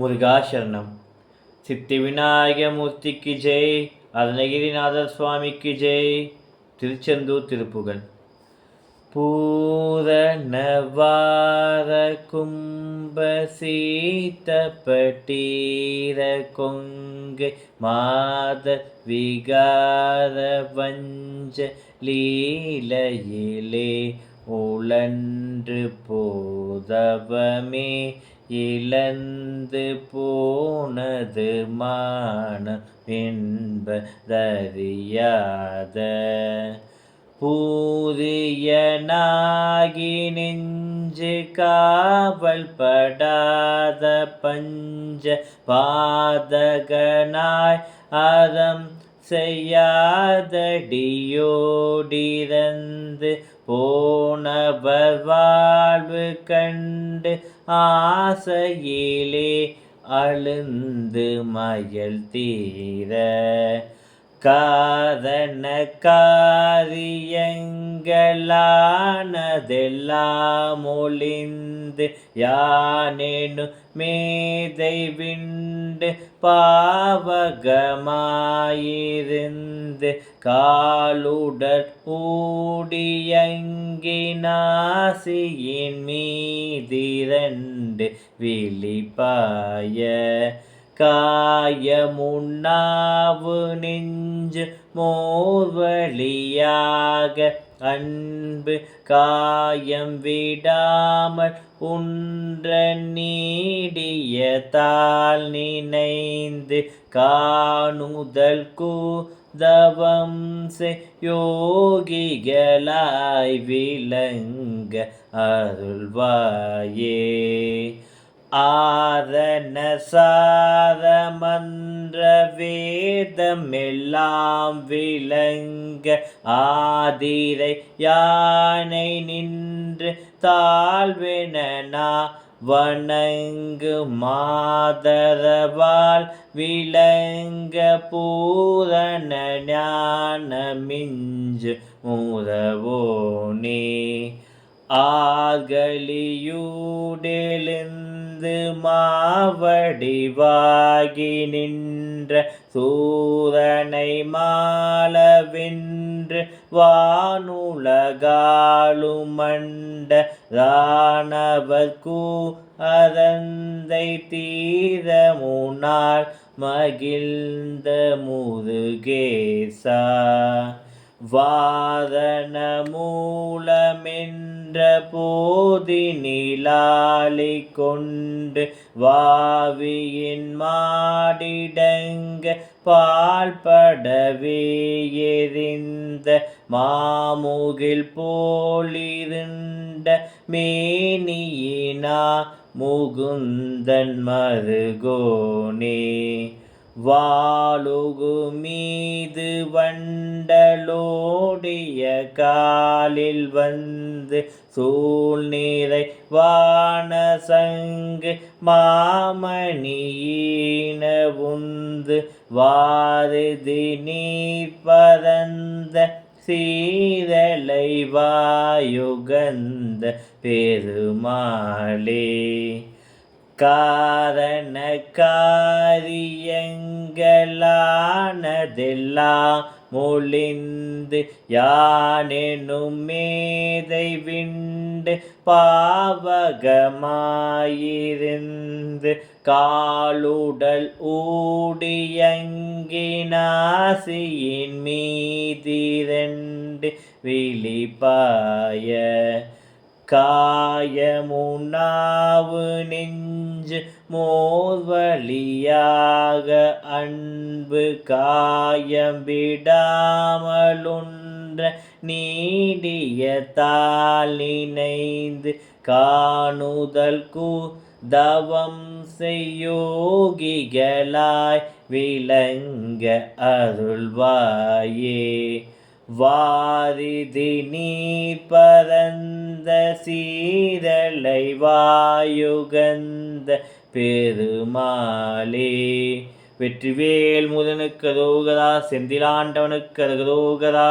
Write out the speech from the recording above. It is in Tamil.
முருகாசரணம் சித்தி விநாயகமூர்த்திக்கு ஜெய் அருணகிரிநாதர் சுவாமிக்கு ஜெய். திருச்செந்தூர் திருப்புகழ். பூரணவார கும்ப சீத்த பட்டீர கொங்கை மாத விகார வஞ்ச லீலையிலே உழன்று போதவமே இழந்து போனது மானம் என்பதறியாத பூரியனாகி நெஞ்சு காவல் படாத பஞ்ச பாதகனாய் அறம் செய்யாதடியோடிரந்து போனவர் வாழ்வு கண்டு ஆசையிலே அழுந்து மயல் தீர. காரண காரியங்களானதெல்லாம் ஒளிந்து யானேனு மேதை விண்டு பாவகமாயிருந்து காலுடற் ஊடியங்கினாசியின் மீதிரண்டு விழிப்பாய காயமுன்னாவு நெஞ்சு மோர்வழியாக அன்பு காயம் விடாமல் உன்ற நீடிய தாள் நினைந்து காணுதல் கூதவம் யோகிகளாய் விளங்க அருள்வாயே. ஆதன சாரமன்ற வேதமெல்லாம் விளங்க ஆதிரை யானை நின்று தாழ்வினா வணங்கு மாதரவால் விளங்க பூரண ஞானமிஞ்சு மூதவோனே ஆகலியூடெழுந்து மாவடிவாகி நின்ற சூரனை மாலவென்று வானுலகாளுமண்ட ராணவர்கூ அதந்தை தீர முன்னால் மகிழ்ந்த முதுகேசா. வாதனமூலமென்ற மூலமென்ற போதினிலாளி கொண்டு வாவியின் மாடிடங்க பால்படவே எறிந்த மாமுகில் போலிருந்த மேனியினா முகுந்தன் மருகோனே. வாழுகு மீது வண்டலோடிய காலில் வந்து சூழ்நிலை வானசங்கு மாமணியீன உந்து வாருதி நீர் பரந்த சீரலை வாயுகந்த பெருமாளே. காரண காரியங்களானதெல்லாம் மொழிந்து யானெனும் மேதை விண்டு பாவகமாயிருந்து காலுடல் ஊடியங்கினாசியின் மீதிரண்டு விழிப்பாய காயமுனாவு நெஞ்சு மோர்வழியாக அன்பு காயம் விடாமலுன்ற நீடிய தாளினைந்து காணுதல் கூ தவம் செய்யோகிகளாய் விளங்க அருள்வாயே. வாரிதி நீர் பரந்த சீரலை வாயுகந்த பெருமாளே. வெற்றிவேல் முதனுக்கு ரோகரா செந்திலாண்டவனுக்கு ரோகரா